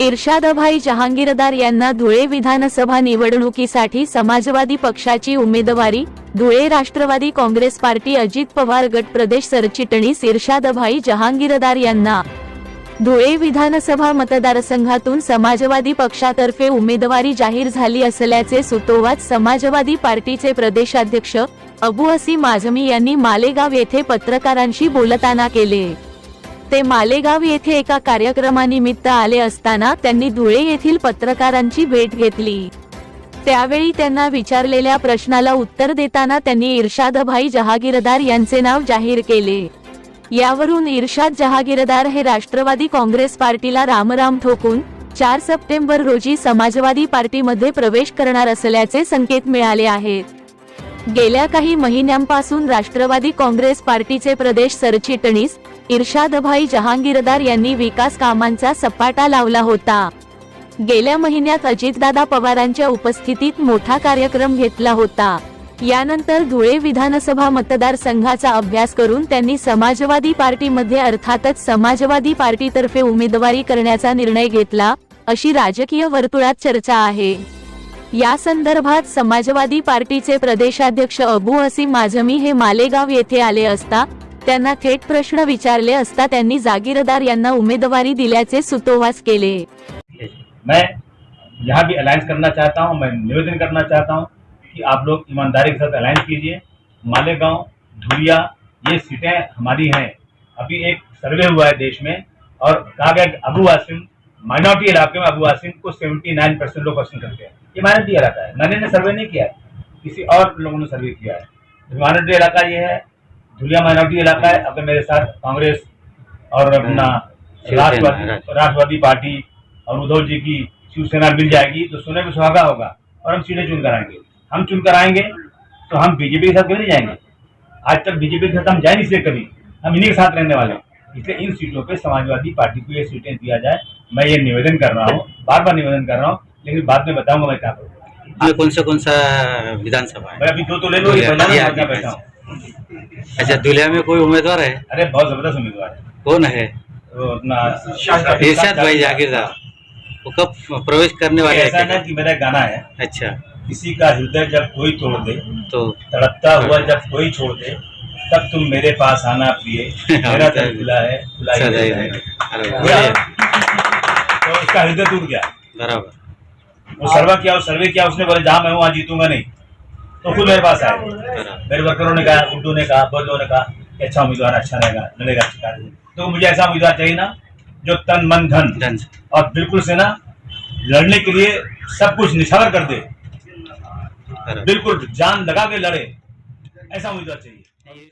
इर्शादभाई जहांगीरदार यांना धुळे विधानसभा निवडणुकीसाठी समाजवादी पक्षाची उमेदवारी धुळे राष्ट्रवादी काँग्रेस पार्टी अजित पवार गट प्रदेश सरचिटणीस इर्शादभाई जहांगीरदार यांना. धुळे विधानसभा मतदारसंघातून समाजवादी पक्षातर्फे उमेदवारी जाहीर झाली असल्याचे सुतोवाच समाजवादी पार्टीचे प्रदेशाध्यक्ष अबू असी माझमी यांनी मालेगाव येथे पत्रकारांशी बोलताना केले. ते मालेगाव येथे एका कार्यक्रमानिमित्त आले असताना त्यांनी धुळे येथील पत्रकारांची भेट घेतली. त्यावेळी त्यांना विचारलेल्या प्रश्नाला उत्तर देताना त्यांनी इर्शादभाई जहागीरदार यांचे नाव जाहीर केले. यावरून इर्शाद जहागीरदार हे राष्ट्रवादी काँग्रेस पार्टीला रामराम ठोकून चार सप्टेंबर रोजी समाजवादी पार्टीमध्ये प्रवेश करणार असल्याचे संकेत मिळाले आहेत. गेल्या काही महिन्यांपासून राष्ट्रवादी काँग्रेस पार्टीचे प्रदेश सरचिटणीस इर्शादभाई जहांगीरदार यांनी विकास कामांचा सपाटा लावला होता. गेल्या महिन्यात अजितदादा पवारांच्या उपस्थितीत मोठा कार्यक्रम घेतला होता. यानंतर धुळे विधानसभा मतदारसंघाचा अभ्यास करून त्यांनी समाजवादी पार्टीमध्ये अर्थातच समाजवादी पार्टीतर्फे उमेदवारी करण्याचा निर्णय घेतला अशी राजकीय वर्तुळात चर्चा आहे. या संदर्भात समाजवादी पार्टीचे प्रदेशाध्यक्ष अबू हसीम माझमी हे मालेगाव येथे आले असता त्यांना थेट प्रश्न विचारले असता त्यांनी जागीरदार यांना उमेदवारी दिल्याचे सुतोवास केले. मैं यहाँ भी अलायंस करना चाहता हूँ मैं निवेदन करना चाहता हूँ कि आप लोग ईमानदारी के साथ अलायंस कीजिए। मालेगांव धुरिया ये सीटें हमारी हैं। अभी एक सर्वे हुआ है देश में और कहा गया अबू आसिम माइनॉरिटी इलाके में अबू आसिम को 79 परसेंट लोग पसंद करते हैं। ये माइनॉरिटी इलाका है। मैंने सर्वे नहीं किया है। किसी और लोगों ने सर्वे किया है। माइनॉरिटी इलाका ये है। धुलिया माइनॉरिटी इलाका है। अगर मेरे साथ कांग्रेस और अपना राष्ट्रवादी राष्ट्रवादी पार्टी और उद्धव जी की शिवसेना मिल जाएगी तो सोने में सुहागा होगा और हम सीटें चुन कर आएँगे। हम चुन कर आएँगे तो हम बीजेपी के साथ कभी नहीं जाएँगे? आज तक बीजेपी के साथ हम जाए नहीं सकते कभी। हम इन्हीं के साथ रहने वाले हैं। इसलिए इन सीटों पे समाजवादी पार्टी को ये सीटें दिया जाए। मैं ये निवेदन कर रहा हूँ बार बार निवेदन कर रहा हूँ लेकिन बाद में बताऊँगा मैं क्या करूँगा कौन सा कौन सा विधानसभा है? मैं अभी दो तो ले लो बैठा हूँ अच्छा दुलिया में कोई उम्मीदवार है? अरे बहुत ज़बरदस्त उम्मीदवार है। कौन है? इरशाद भाई जागीरदार वो कब प्रवेश करने वाले ऐसा ना कि मेरा गाना है। अच्छा। किसी का हृदय जब कोई तोड़ दे तो तड़पता हुआ जब कोई छोड़ दे तब तुम मेरे पास आना प्रिय। मेरा दिल खुला है खुला ही ही रहेगा। रहेगा। अरे वाह, हुआ? बढ़िया, तो उसका हृदय टूट गया। बराबर। वो सर्वे किया वो सर्वे किया उसने बोले जहाँ मैं हूँ वहाँ जीतूँगा नहीं। तो खुद मेरे पास आया मेरे वर्करों ने कहा गुड्डू ने कहा बदलो ने कहा कि अच्छा उम्मीदवार अच्छा रहेगा लड़ेगा अच्छा तो मुझे ऐसा उम्मीदवार चाहिए ना जो तन मन धन और बिल्कुल से ना लड़ने के लिए सब कुछ निछावर कर दे। बिल्कुल जान लगा के लड़े। ऐसा उम्मीदवार चाहिए।